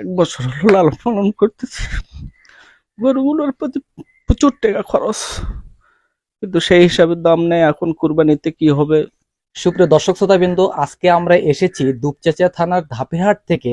এক বছর হলো লালন পালন করতেছি। গরুগুলোর প্রতি প্রচুর টাকা খরচ। কিন্তু সেই হিসাবে দাম নেই এখন কুরবানিতে কি হবে? সুপ্রিয় দর্শক শ্রোতাবৃন্দ আজকে আমরা এসেছি দুপচাচিয়া থানার ধাপিরহাট থেকে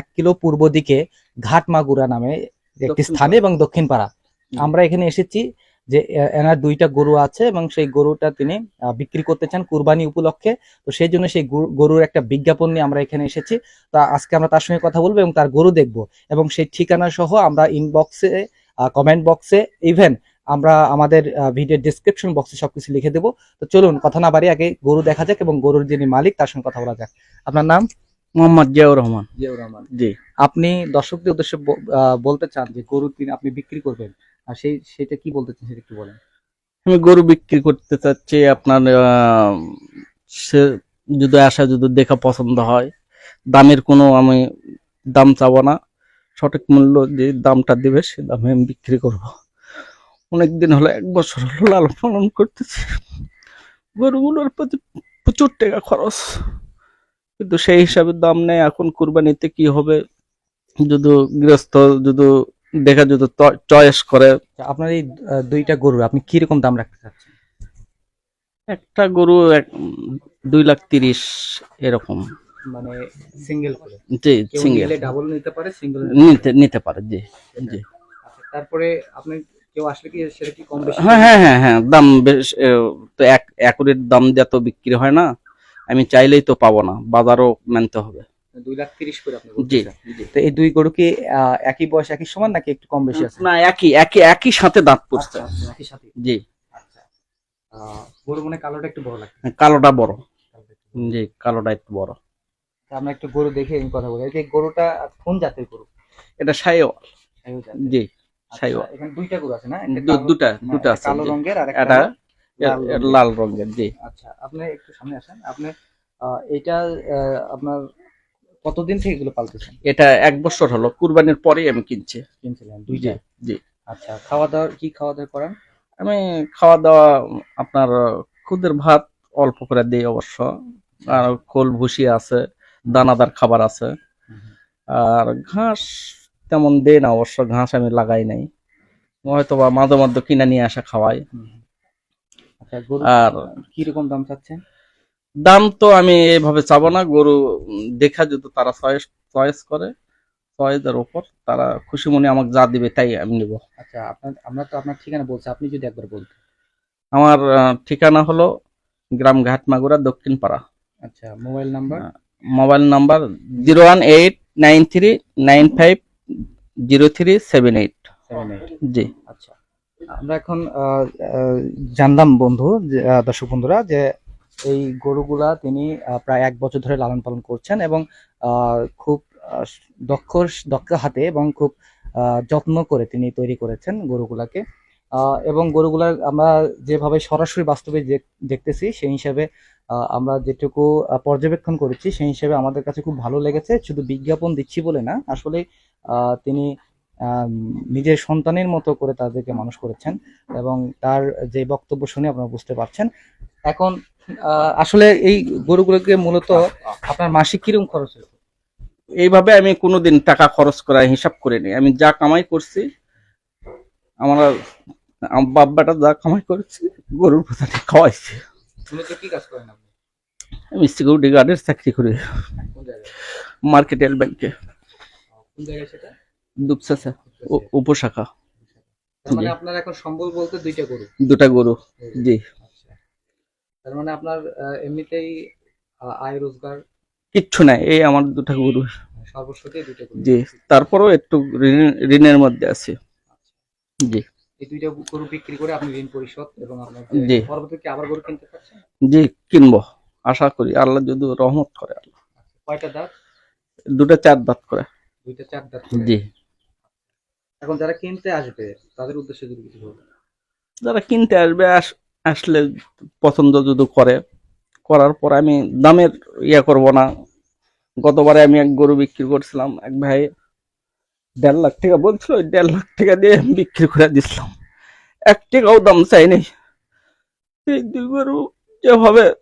এক কিলো পূর্ব দিকে ঘাটমাগুরা নামে একটি স্থানে এবং দক্ষিণ পাড়া। আমরা এখানে এসেছি যে এনার দুইটা গরু আছে এবং সেই গরুটা তিনি বিক্রি করতে চান কুরবানি উপলক্ষে। তো সেই জন্য সেই গরু- গরুর একটা বিজ্ঞাপন নিয়ে আমরা এখানে এসেছি। তো আজকে আমরা তার সঙ্গে কথা বলব এবং তার গরু দেখব এবং সেই ঠিকানা সহ আমরা ইনবক্সে কমেন্ট বক্সে ইভেন আমরা আমাদের ভিডিও ডিসক্রিপশন বক্সে সবকিছু লিখে দেবো। তো চলুন, কথা না বাড়ি আগে গরু দেখা যাক এবং গরুর যিনি মালিক তার সঙ্গে কথা বলা যাক। আপনার নাম? মোহাম্মদ জিয়াউর রহমান। জিয়াউর রহমান। জি। আপনি দর্শকদের উদ্দেশ্যে বলতে চান যে গরু তিনি আপনি বিক্রি করবেন আর সেই সেটা কি বলতে চান সেটা একটু বলেন। আমি গরু বিক্রি করতে চাচ্ছি আপনার সে যদি আসা যদি দেখা পছন্দ হয় দামের কোনো আমি দাম চাবো না। সঠিক মূল্য যে দামটা দেবে সে দামে আমি বিক্রি করব। অনেকদিন হলো এক বছর হলো লালন পালন করতেছি। গরুগুলোর প্রতি প্রচুর টাকা খরচ। কিন্তু সেই হিসাবে দাম নেই। এখন কুরবানিতে কি হবে? যদি গৃহস্থ যদি দেখা যদি চয়েস করে। আচ্ছা, আপনার এই দুইটা গরু আপনি কি রকম দাম রাখতে চাচ্ছেন? একটা গরু দুই লাখ তিরিশ এরকম। মানে সিঙ্গেল করে। জি সিঙ্গেল ডাবল নিতে পারে সিঙ্গেল নিতে নিতে পারে জি জি। তারপরে আপনি কেউ আসলে কি সেটা কি কম বেশি হ্যাঁ হ্যাঁ হ্যাঁ হ্যাঁ দাম বেশ তো এক একুরের দাম দিয়ে তো বিক্রি হয় না। আমি চাইলেই তো পাবো না বাজারও মানতে হবে। দুই লাখ তিরিশ করে আপনি জি। তো এই দুই গরু কি আহ, একই বয়স একই সমান নাকি একটু কম বেশি আছে? না একই একই একই সাথে দাঁত পড়ছে আচ্ছা, আচ্ছা, একই সাথে। জি। আচ্ছা। আহ, গরু মানে কালোটা একটু বড় লাগে কালোটা বড়। জি কালোটা একটু বড়। আমরা একটু গরু দেখে আমি কথা বলি। এই গরুটা কোন জাতের গরু? এটা সাইও সাইও জি আচ্ছা, সাইও এখানে দুইটা গরু আছে না? দুটা না, দুটা আছে কালো রঙের আর একটা এর- লাল রঙের। জি। আচ্ছা আপনি একটু সামনে আসেন। আপনি এটা আপনার কতদিন থেকে এগুলো পালতেছেন? এটা এক বছর হলো কুরবানির পরেই আমি কিনছি। কিনছিলেন জি দুইটা জি। আচ্ছা খাওয়া দাওয়া কি খাওয়া দাওয়া করেন? আমি খাওয়া দাওয়া আপনার খুদের ভাত অল্প করে দিই অবশ্য। আর খোল ভুসি আছে দানাদার খাবার আছে। আর ঘাস তেমন দেয় না অবশ্য ঘাস আমি লাগাই নাই। হয়তো বা মাঝে মধ্যে কিনে নিয়ে আসা খাওয়াই। আর কি রকম দাম চাচ্ছেন? দাম তো আমি এইভাবে চাবো না গরু দেখা যদি তারা চয়েস চয়েস করে চয়েসের ওপর তারা খুশি মনে আমাকে যা দিবে তাই আমি নিব। আচ্ছা আপনার আমরা তো আপনার ঠিকানা বলছি আপনি যদি একবার বলতেন। আমার ঠিকানা হলো গ্রাম ঘাট মাগুরা দক্ষিণ পাড়া। আচ্ছা mobile number? Mobile number zero one eight nine three nine five zero three seven eight. জি। আচ্ছা আমরা এখন জানলাম বন্ধু দর্শক বন্ধুরা, যে এই গরুগুলা তিনি প্রায় এক বছর ধরে লালন পালন করছেন এবং খুব দক্ষ দক্ষ হাতে এবং খুব যত্ন করে তিনি তৈরি করেছেন গরুগুলাকে। এবং গরুগুলার আমরা যেভাবে সরাসরি বাস্তবে দেখতেছি, সেই হিসাবে আমরা যেটুকু পর্যবেক্ষণ করেছি, সেই হিসাবে আমাদের কাছে খুব ভালো লেগেছে। শুধু বিজ্ঞাপন দিচ্ছি বলে না, আসলে তিনি নিজের সন্তানের মতো করে তাদেরকে মানুষ করেছেন এবং তার যে বক্তব্য শুনে আপনারা বুঝতে পারছেন। এখন আসলে এই গরুগুলোকে মূলত আপনার মাসিক কিরম খরচ হয়েছে এইভাবে আমি কোনোদিন টাকা খরচ করার হিসাব করিনি আমি যা কামাই করছি আমার বাব্বাটা যা কামাই করেছি গরুর প্রধানে খাওয়াইছি। কি কাজ করেন আপনি? আমি সিকিউরিটি গার্ডের চাকরি করি। মার্কেটেল ব্যাংকে কোন জায়গায় সেটা? দুপসাসা উপশাখা। মানে আপনার এখন সম্বল বলতে দুইটা গরু। দুটা গরু জি। আচ্ছা। তার মানে আপনার এমনিতেই আয় রোজগার কিচ্ছু নাই এই আমার দুটা গরু। সর্বস্বতেই দুইটা গরু। জি তারপরেও একটু ঋণ- ঋণের মধ্যে আছে। জি। এই দুইটা গরু বিক্রি করে আপনি ঋণ পরিশোধ এবং আপনার জি। পরবর্তীতে আবার গরু কিনতে পারছেন? জি কিনবো আশা করি। আল্লাহ যদি রহমত করে আল্লাহ। কয়টা দাঁত? দুটা চার দাঁত করে। দুইটা চার দাঁত জি। এখন যারা কিনতে আসবে, তাদের উদ্দেশ্যে যদি কিছু বলবেন যারা কিনতে আসবে, আস- আসলে পছন্দ যদি করে, করার পর আমি দামের ইয়ে করব না। গতবারে আমি এক গরু বিক্রি করছিলাম, এক ভাই দেড় লাখ টাকা বলছিল, ওই দেড় লাখ টাকা দিয়ে আমি বিক্রি করে দিচ্ছিলাম এক টাকাও দাম চাইনি। এই দুই গরু যেভাবে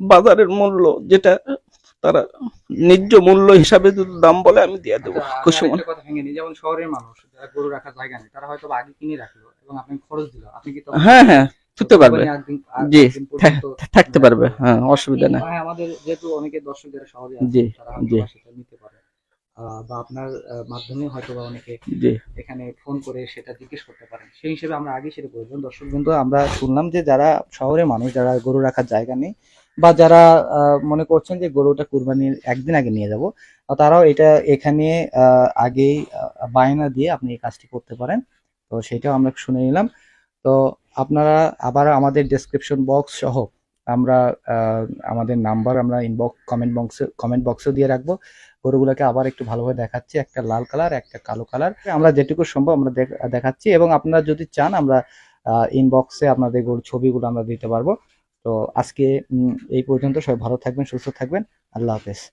বাজারের মূল্য, যেটা তারা ন্যায্য মূল্য হিসাবে যদি দাম বলে আমি দিয়ে দেবো। আচ্ছা, খুশি মনে কথা ভেঙে নিই যেমন শহরের মানুষ যারা গরু রাখার জায়গা নেই তারা হয়তো আগে কিনে রাখল এবং আপনি খরচ দিল। আপনি কি হ্যাঁ হ্যাঁ হতে পারবে। জি, থাকতে পারবে। হ্যাঁ অসুবিধা নেই। হ্যাঁ আমাদের যেহেতু অনেকে দর্শক যারা শহরে জি, জি। বা আপনার মাধ্যমে হয়তো বা অনেকে এখানে ফোন করে সেটা জিজ্ঞেস করতে পারেন। সেই হিসেবে আমরা আগে সেটা বললাম। দর্শক কিন্তু আমরা শুনলাম যে যারা শহরে মানুষ যারা গরু রাখার জায়গা নেই বা যারা মনে করছেন যে গরুটা কুরবানির একদিন আগে নিয়ে যাব তারাও এটা এখানে আহ, আগেই বায়না দিয়ে আপনি এই কাজটি করতে পারেন। তো সেটাও আমরা শুনে নিলাম। তো আপনারা আবার আমাদের ডেসক্রিপশন বক্স সহ আমরা আমাদের নাম্বার আমরা ইনবক্স কমেন্ট বক্সে কমেন্ট বক্সে দিয়ে রাখব। গরুগুলোকে আবার একটু ভালোভাবে দেখাচ্ছি, একটা লাল কালার একটা কালো কালার আমরা যেটুকু সম্ভব আমরা দেখ- দেখাচ্ছি এবং আপনারা যদি চান আমরা ইনবক্সে আপনাদের গরুর ছবিগুলো আমরা দিতে পারব। তো আজকে এই পর্যন্ত সবাই ভালো থাকবেন, সুস্থ থাকবেন। আল্লাহ হাফেজ।